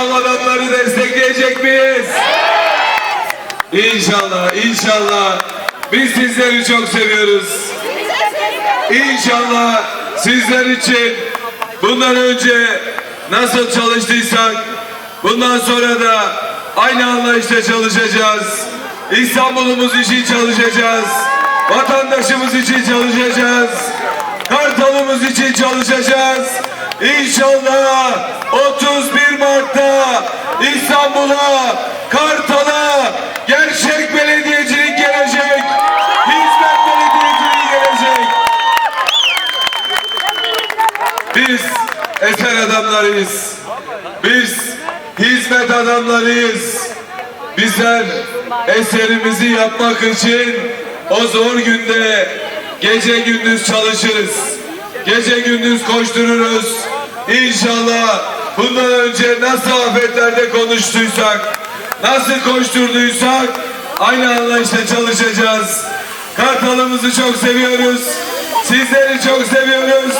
sağlam adamları destekleyecek miyiz? İnşallah, inşallah. Biz sizleri çok seviyoruz. İnşallah sizler için bundan önce nasıl çalıştıysak bundan sonra da aynı anlayışla çalışacağız. İstanbul'umuz için çalışacağız. Vatandaşımız için çalışacağız. Kartalımız için çalışacağız. İnşallah 31 Mart'ta İstanbul'a, Kartal'a gerçek belediyecilik gelecek. Hizmet belediyeciliği gelecek. Biz eser adamlarıyız. Biz hizmet adamlarıyız. Bizler eserimizi yapmak için o zor günde gece gündüz çalışırız. Gece gündüz koştururuz. İnşallah bundan önce nasıl afetlerde konuştuysak, nasıl koşturduysak aynı anlayışla çalışacağız. Kartalımızı çok seviyoruz. Sizleri çok seviyoruz.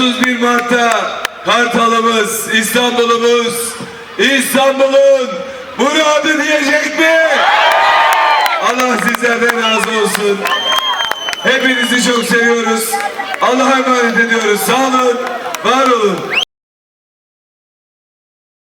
31 Mart'ta Kartalımız, İstanbul'umuz, İstanbul'un muradı diyecek mi? Allah sizlerden razı olsun. Hepinizi çok seviyoruz. Allah'a emanet ediyoruz. Sağ olun, var olun.